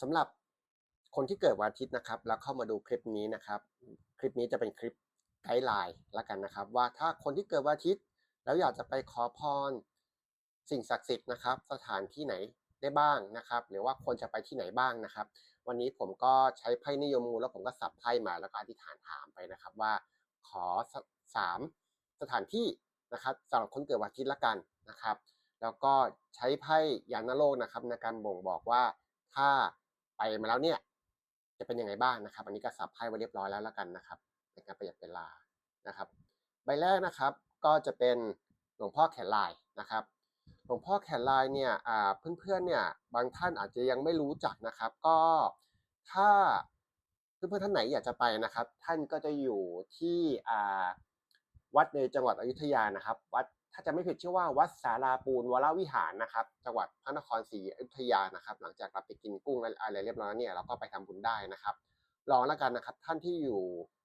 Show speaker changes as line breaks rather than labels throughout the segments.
สำหรับคนที่เกิดวันอาทิตย์นะครับ แล้วเข้ามาดูคลิปนี้นะครับ คลิปนี้จะเป็นคลิปไกด์ไลน์ละกันนะครับ ว่าถ้าคนที่เกิดวันอาทิตย์ แล้วอยากจะไปขอพร สิ่งศักดิ์สิทธิ์นะครับ สถานที่ไหนได้บ้างนะครับ หรือว่าควรจะไปที่ไหนบ้างนะครับ วันนี้ผมก็ใช้ไพ่นิยมงูแล้วผมก็สับไพ่มาแล้วก็อธิษฐานถามไปนะครับว่าขอสสามสถานที่นะครับสำหรับคนเกิดวันอาทิตย์ละกันนะครับ แล้วก็ใช้ไพ่ยานโลกนะครับในการบ่งบอกว่าถ้า ไปมาแล้วเนี่ย จะเป็นยังไงบ้างนะครับ อันนี้ก็สับไพ่ไว้เรียบร้อยแล้วละกันนะครับในการประหยัดเวลานะครับ ใบแรกนะครับก็จะเป็นหลวงพ่อแขนลายนะครับหลวงพ่อแขนลายเนี่ยอ่าเพื่อนๆเนี่ยบางท่านอาจจะยังไม่รู้จักนะครับ ก็ถ้าเพื่อนๆท่านไหนอยากจะไปนะครับ ท่านก็จะอยู่ที่วัดในจังหวัดอยุธยานะครับ วัด ถ้าจะไม่ผิดชื่อว่าวัดสาราปูนวรวิหารนะครับ จังหวัดพระนครศรีอยุธยานะครับ หลังจากเราไปกินกุ้งอะไรเรียบร้อยเนี่ยเราก็ไปทำบุญได้นะครับ ลองแล้วกันนะครับ ท่านที่อยู่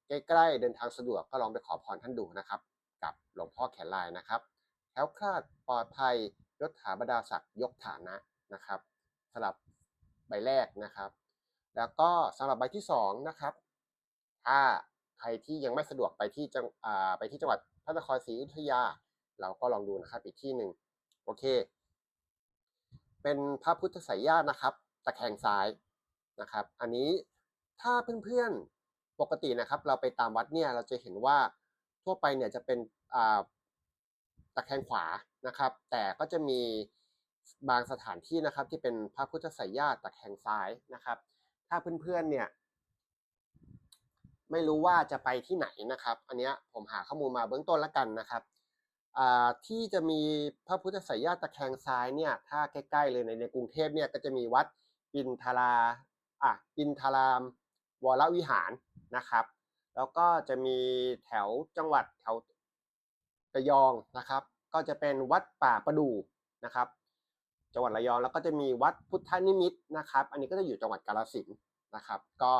ใกล้ๆเดินทางสะดวกก็ลองไปขอพรท่านดูนะครับ กับหลวงพ่อแขนลายนะครับแคล้วคลาดปลอดภัยยศถาบรรดาศักดิ์ยกฐานะนะครับสำหรับใบแรกนะครับ แล้วก็สำหรับใบที่สองนะครับ ถ้าใครที่ยังไม่สะดวกไปที่จังอ่าไปที่จังหวัดพระนครศรีอยุธยา เราก็ลองดูนะครับอีกที่หนึ่งโอเค เป็นพระพุทธไสยญาตินะครับ ตะแคงซ้ายนะครับ อันนี้ถ้าเพื่อนๆปกตินะครับ เราไปตามวัดเนี่ยเราจะเห็นว่าทั่วไปเนี่ยจะเป็นตะแคงขวานะครับ แต่ก็จะมีบางสถานที่นะครับ ที่เป็นพระพุทธไสยญาติตะแคงซ้ายนะครับ ถ้าเพื่อนๆเนี่ยไม่รู้ว่าจะไปที่ไหนนะครับ อันนี้ผมหาข้อมูลมาเบื้องต้นแล้วกันนะครับ ที่จะมีพระพุทธไสยญาติตะแคงซ้ายเนี่ยถ้าใกล้ๆเลยในในกรุงเทพเนี่ยก็จะมีวัดอินทราอะอินทรามวรวิหารนะครับ แล้วก็จะมีแถวจังหวัดแถวระยองนะครับ ก็จะเป็นวัดป่าประดู่นะครับ จังหวัดระยองแล้วก็จะมีวัดพุทธนิมิตนะครับ อันนี้ก็จะอยู่จังหวัดกาฬสินธุ์นะครับ ก็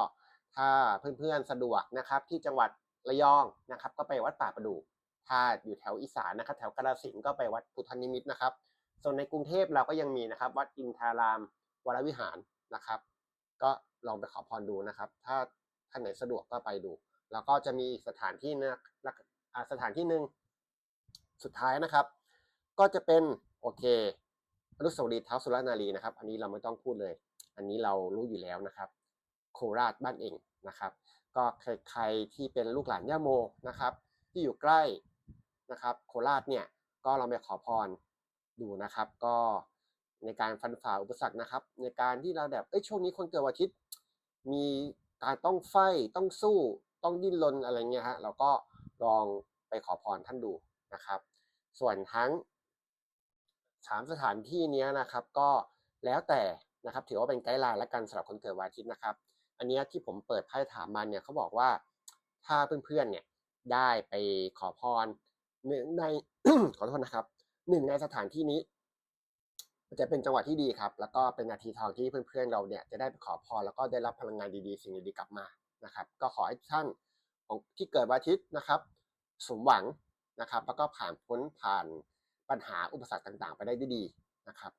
ถ้าเพื่อนๆสะดวกนะครับที่จังหวัดระยองนะครับ ก็ไปวัดป่าประดู่ ถ้าอยู่แถวอีสานนะครับแถวกราสินธุ์ก็ไปวัดพุทธนิมิตรนะครับ ส่วนในกรุงเทพเราก็ยังมีนะครับ วัดอินทารามวรวิหารนะครับ ก็ลองไปขอพรดูนะครับ ถ้าท่านไหนสะดวกก็ไปดู แล้วก็จะมีอีกสถานที่นะสถานที่หนึ่งสุดท้ายนะครับ ก็จะเป็นโอเคอนุสาวรีย์เท้าสุรนารีนะครับ อันนี้เราไม่ต้องพูดเลย อันนี้เรารู้อยู่แล้วนะครับ โคราชบ้านเองนะครับ ก็ใครๆที่เป็นลูกหลานย่าโมนะครับ ที่อยู่ใกล้ นะครับ โคราชเนี่ยก็ลองไปขอพรดูนะครับ ก็ในการฟันฝ่าอุปสรรคนะครับ ในการที่เราแบบเอ้ยช่วงนี้คนเกิดวันอาทิตย์มีการต้องไฟต้องสู้ต้องดิ้นรนอะไรเงี้ยฮะเราก็ลองไปขอพรท่านดูนะครับ ส่วนทั้งสามสถานที่เนี้ยนะครับ ก็แล้วแต่นะครับ ถือว่าเป็นไกด์ไลน์และกันสำหรับคนเกิดวันอาทิตย์นะครับ อันเนี้ยที่ผมเปิดไพ่ถามมาเนี่ยเขาบอกว่าถ้าเพื่อนๆเนี่ยได้ไปขอพร หนึ่งใน ขอโทษนะครับหนึ่งในสถานที่นี้จะเป็นจังหวะที่ดีครับ แล้วก็เป็นนาทีทองที่เพื่อนๆเราเนี่ยจะได้ไปขอพรแล้วก็ได้รับพลังงานดีๆ สิ่งดีๆกลับมานะครับ ก็ขอให้ท่านของที่เกิดวันอาทิตย์นะครับสมหวังนะครับ แล้วก็ผ่านพ้นผ่านปัญหาอุปสรรคต่างๆ ไปได้ด้วยดีนะครับ